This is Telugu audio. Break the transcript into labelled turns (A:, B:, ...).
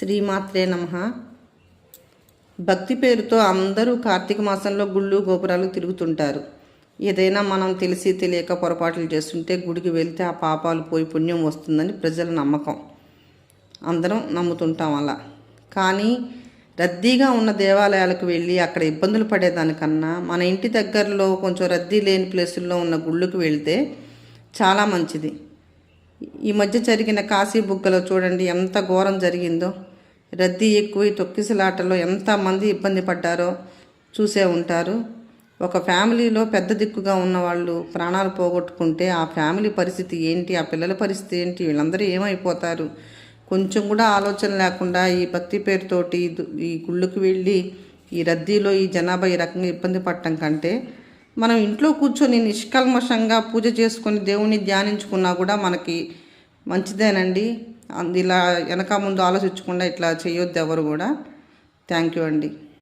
A: శ్రీమాత్రే నమ. భక్తి పేరుతో అందరూ కార్తీక మాసంలో గుళ్ళు గోపురాలు తిరుగుతుంటారు. ఏదైనా మనం తెలిసి తెలియక పొరపాట్లు చేస్తుంటే గుడికి వెళ్తే ఆ పాపాలు పోయి పుణ్యం వస్తుందని ప్రజల నమ్మకం. అందరం నమ్ముతుంటాం అలా. కానీ రద్దీగా ఉన్న దేవాలయాలకు వెళ్ళి అక్కడ ఇబ్బందులు పడేదానికన్నా మన ఇంటి దగ్గరలో కొంచెం రద్దీ లేని ప్లేసుల్లో ఉన్న గుళ్ళకు వెళ్తే చాలా మంచిది. ఈ మధ్య జరిగిన కాశీ బుగ్గలో చూడండి ఎంత ఘోరం జరిగిందో. రద్దీ ఎక్కువ తొక్కిసలాటలో ఎంతమంది ఇబ్బంది పడ్డారో చూసే ఉంటారు. ఒక ఫ్యామిలీలో పెద్ద దిక్కుగా ఉన్న వాళ్ళు ప్రాణాలు పోగొట్టుకుంటే ఆ ఫ్యామిలీ పరిస్థితి ఏంటి ఆ పిల్లల పరిస్థితి ఏంటి వీళ్ళందరూ ఏమైపోతారు? కొంచెం కూడా ఆలోచన లేకుండా ఈ భక్తి పేరుతోటి ఈ గుళ్ళుకు వెళ్ళి ఈ రద్దీలో ఈ జనాభా ఈ రకంగా ఇబ్బంది పడటం కంటే మనం ఇంట్లో కూర్చొని నిష్కల్మషంగా పూజ చేసుకొని దేవుణ్ణి ధ్యానించుకున్నా కూడా మనకి మంచిదేనండి. ఇలా వెనక ముందు ఆలోచించకుండా ఇట్లా చేయొద్దు ఎవరు కూడా. థ్యాంక్ యూ అండి.